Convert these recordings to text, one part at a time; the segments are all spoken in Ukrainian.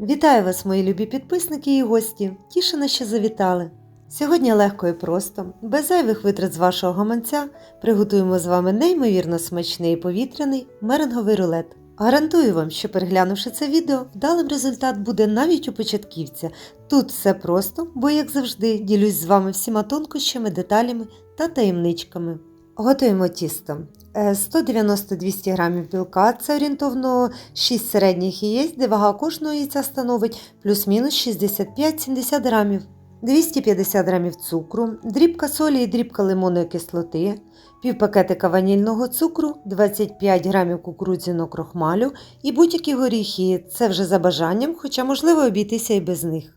Вітаю вас, мої любі підписники і гості. Тішина, що завітали. Сьогодні легко і просто, без зайвих витрат з вашого гаманця, приготуємо з вами неймовірно смачний і повітряний меренговий рулет. Гарантую вам, що переглянувши це відео, вдалим результат буде навіть у початківця. Тут все просто, бо, як завжди, ділюсь з вами всіма тонкощами, деталями та таємничками. Готуємо тісто. Е, 190-200 г білка це орієнтовно 6 середніх яєць, де вага кожного яйця становить плюс-мінус 65-70 грамів. 250 г цукру, дрібка солі і дрібка лимонної кислоти, пів пакетика ванільного цукру, 25 г кукурудзяного крохмалю і будь-які горіхи. Це вже за бажанням, хоча можливо обійтися і без них.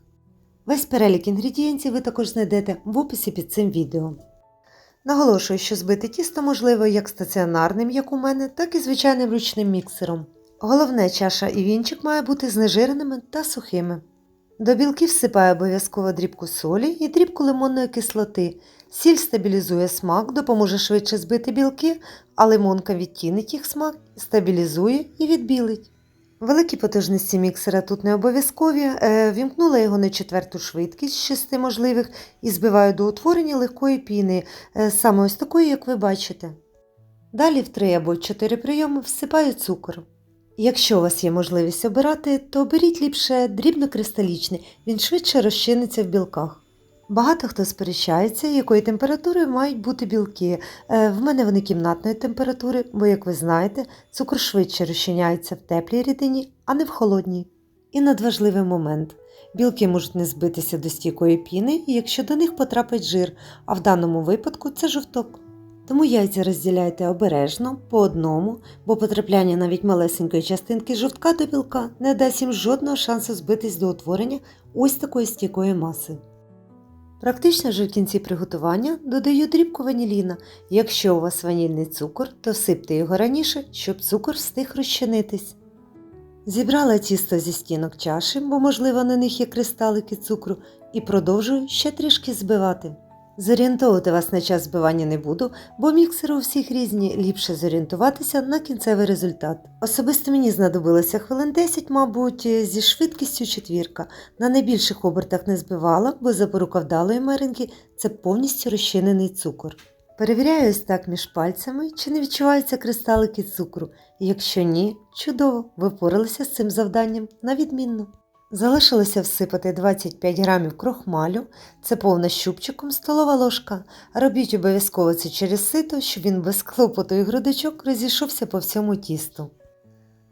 Весь перелік інгредієнтів ви також знайдете в описі під цим відео. Наголошую, що збити тісто можливо як стаціонарним, як у мене, так і звичайним ручним міксером. Головне, чаша і вінчик має бути знежиреними та сухими. До білків всипаю обов'язково дрібку солі і дрібку лимонної кислоти. Сіль стабілізує смак, допоможе швидше збити білки, а лимонка відтінить їх смак, стабілізує і відбілить. Великі потужності міксера тут не обов'язкові. Е, Вімкнула його на четверту швидкість з шести можливих і збиваю до утворення легкої піни, е, саме ось такої, як ви бачите. Далі в три або чотири прийоми всипаю цукор. Якщо у вас є можливість обирати, то оберіть ліпше дрібнокристалічний, він швидше розчиниться в білках. Багато хто сперечається, якої температури мають бути білки. Е, В мене вони кімнатної температури, бо, як ви знаєте, цукор швидше розчиняється в теплій рідині, а не в холодній. І надважливий момент. Білки можуть не збитися до стійкої піни, якщо до них потрапить жир, а в даному випадку це жовток. Тому яйця розділяйте обережно по одному, бо потрапляння навіть малесенької частинки жовтка до білка не дасть їм жодного шансу збитись до утворення ось такої стійкої маси. Практично вже в кінці приготування додаю дрібку ваніліна. Якщо у вас ванільний цукор, то всипте його раніше, щоб цукор встиг розчинитись. Зібрала тісто зі стінок чаші, бо, можливо, на них є кристалики цукру, і продовжую ще трішки збивати. Зорієнтовувати вас на час збивання не буду, бо міксери у всіх різні, ліпше зорієнтуватися на кінцевий результат. Особисто мені знадобилося хвилин 10, мабуть, зі швидкістю четвірка. На найбільших обертах не збивала, бо запорука вдалої меренги це повністю розчинений цукор. Перевіряю ось так між пальцями, чи не відчуваються кристалики цукру. Якщо ні, чудово, ви впоралися з цим завданням на відмінно. Залишилося всипати 25 грамів крохмалю, це повна щупчиком столова ложка. Робіть обов'язково це через сито, щоб він без клопоту і грудочок розійшовся по всьому тісту.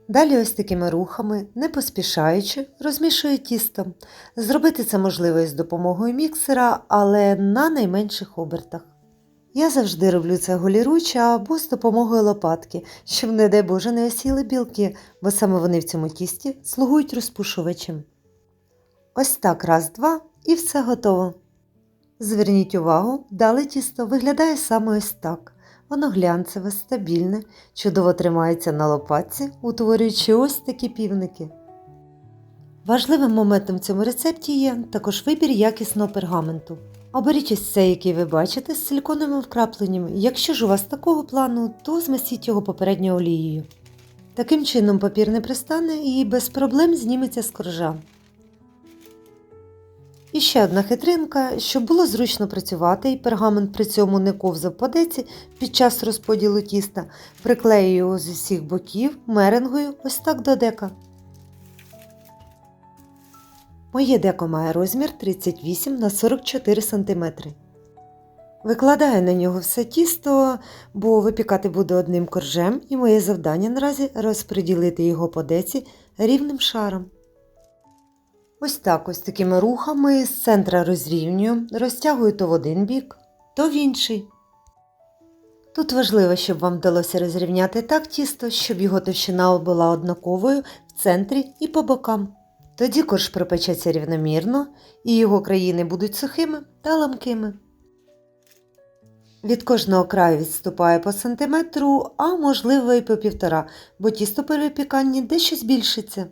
Далі ось такими рухами, не поспішаючи, розмішую тісто. Зробити це можливо із допомогою міксера, але на найменших обертах. Я завжди роблю це голіруч або з допомогою лопатки, щоб, не дай Боже, не осіли білки, бо саме вони в цьому тісті слугують розпушувачем. Ось так раз, два і все готово. Зверніть увагу, далі тісто виглядає саме ось так. Воно глянцеве, стабільне, чудово тримається на лопатці, утворюючи ось такі півники. Важливим моментом в цьому рецепті є також вибір якісного пергаменту. Оберіть ось цей, який ви бачите, з силіконовими вкрапленнями. Якщо ж у вас такого плану, то змастіть його попередньо олією. Таким чином папір не пристане і без проблем зніметься з коржа. І ще одна хитринка, щоб було зручно працювати і пергамент при цьому не ковзав по деці під час розподілу тіста, приклею його з усіх боків меренгою ось так до дека. Моє деко має розмір 38 на 44 см. Викладаю на нього все тісто, бо випікати буду одним коржем, і моє завдання наразі розподілити його по деці рівним шаром. Ось так ось такими рухами з центра розрівнюю, розтягую то в один бік, то в інший. Тут важливо, щоб вам вдалося розрівняти так тісто, щоб його товщина була однаковою в центрі і по бокам. Тоді корж пропечеться рівномірно і його країни будуть сухими та ламкими. Від кожного краю відступає по сантиметру, а можливо і по півтора, бо тісто при випіканні дещо збільшиться.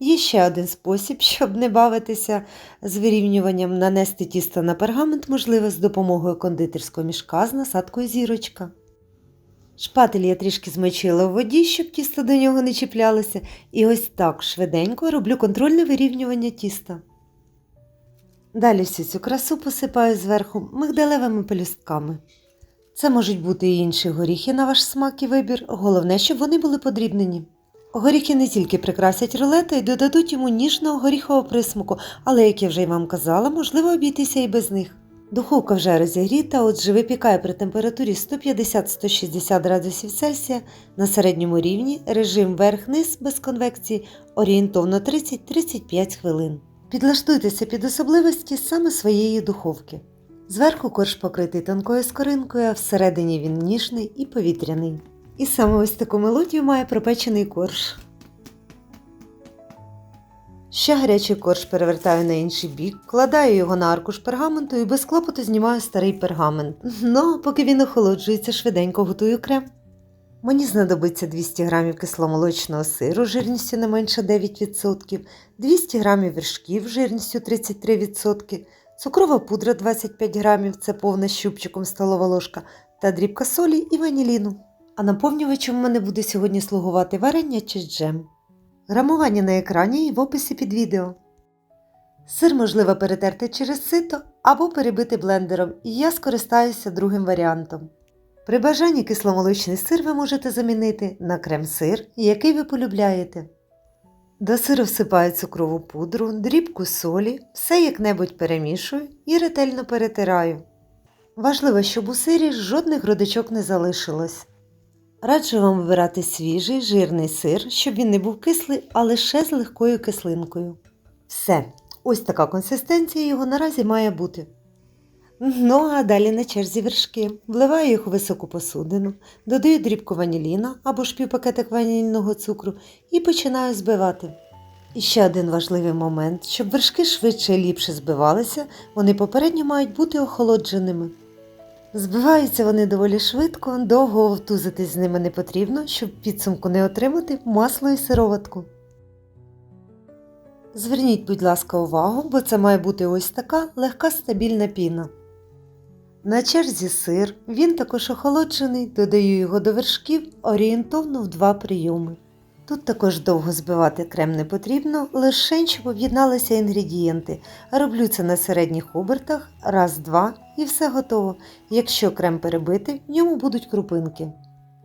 Є ще один спосіб, щоб не бавитися з вирівнюванням, нанести тісто на пергамент можливо з допомогою кондитерського мішка з насадкою зірочка. Шпатель я трішки змочила у воді, щоб тісто до нього не чіплялося, і ось так швиденько роблю контрольне вирівнювання тіста. Далі всю цю красу посипаю зверху мигдалевими пелюстками. Це можуть бути і інші горіхи на ваш смак і вибір, головне, щоб вони були подрібнені. Горіхи не тільки прикрасять рулета і додадуть йому ніжного горіхового присмаку, але, як я вже й вам казала, можливо обійтися і без них. Духовка вже розігріта, отже випікає при температурі 150-160 градусів Цельсія на середньому рівні режим верх-низ без конвекції орієнтовно 30-35 хвилин. Підлаштуйтеся під особливості саме своєї духовки. Зверху корж покритий тонкою скоринкою, а всередині він ніжний і повітряний. І саме ось таку мелодію має пропечений корж. Ще гарячий корж перевертаю на інший бік, кладаю його на аркуш пергаменту і без клопоту знімаю старий пергамент. Ну, поки він охолоджується, швиденько готую крем. Мені знадобиться 200 г кисломолочного сиру жирністю не менше 9%, 200 г вершків жирністю 33%, цукрова пудра 25 г, це повна щупчиком столова ложка, та дрібка солі і ваніліну. А наповнювачем в мене буде сьогодні слугувати варення чи джем. Грамування на екрані і в описі під відео. Сир можливо перетерти через сито або перебити блендером, і я скористаюся другим варіантом. При бажанні кисломолочний сир ви можете замінити на крем-сир, який ви полюбляєте. До сиру всипаю цукрову пудру, дрібку солі, все як-небудь перемішую і ретельно перетираю. Важливо, щоб у сирі жодних грудочок не залишилось. Раджу вам вибирати свіжий жирний сир, щоб він не був кислий, а лише з легкою кислинкою. Все, ось така консистенція його наразі має бути. Ну, а далі на черзі вершки. Вливаю їх у високу посудину, додаю дрібку ваніліна або ж півпакетик ванільного цукру і починаю збивати. І ще один важливий момент, щоб вершки швидше і ліпше збивалися, вони попередньо мають бути охолодженими. Збиваються вони доволі швидко, довго втузитись з ними не потрібно, щоб підсумку не отримати масло і сироватку. Зверніть, будь ласка, увагу, бо це має бути ось така легка стабільна піна. На черзі сир, він також охолоджений, додаю його до вершків орієнтовно в два прийоми. Тут також довго збивати крем не потрібно, лише щоб об'єдналися інгредієнти. Роблю це на середніх обертах, раз-два і все готово. Якщо крем перебити, в ньому будуть крупинки.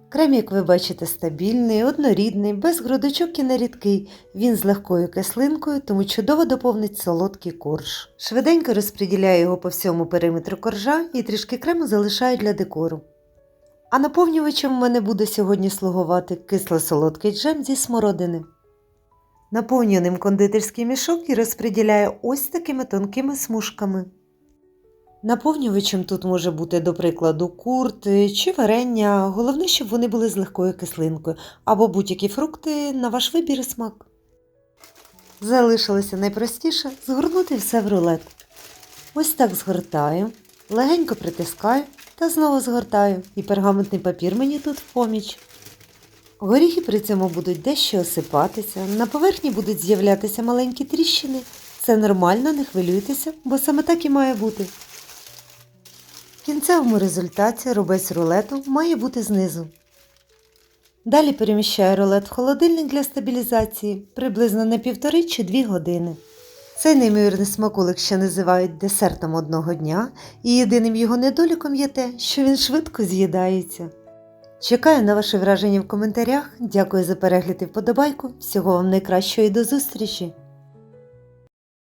Крем, як ви бачите, стабільний, однорідний, без грудочок і нерідкий. Він з легкою кислинкою, тому чудово доповнить солодкий корж. Швиденько розподіляю його по всьому периметру коржа і трішки крему залишаю для декору. А наповнювачем в мене буде сьогодні слугувати кисло-солодкий джем зі смородини. Наповнюю ним кондитерський мішок і розподіляю ось такими тонкими смужками. Наповнювачем тут може бути, до прикладу, курт чи варення, головне, щоб вони були з легкою кислинкою, або будь-які фрукти на ваш вибір і смак. Залишилося найпростіше згорнути все в рулет. Ось так згортаю, легенько притискаю та знову згортаю, і пергаментний папір мені тут в поміч. Горіхи при цьому будуть дещо осипатися, на поверхні будуть з'являтися маленькі тріщини. Це нормально, не хвилюйтеся, бо саме так і має бути. В кінцевому результаті рубець рулету має бути знизу. Далі переміщаю рулет в холодильник для стабілізації приблизно на півтори чи дві години. Цей неймовірний смаколик ще називають десертом одного дня, і єдиним його недоліком є те, що він швидко з'їдається. Чекаю на ваші враження в коментарях. Дякую за перегляд і вподобайку. Всього вам найкращого і до зустрічі!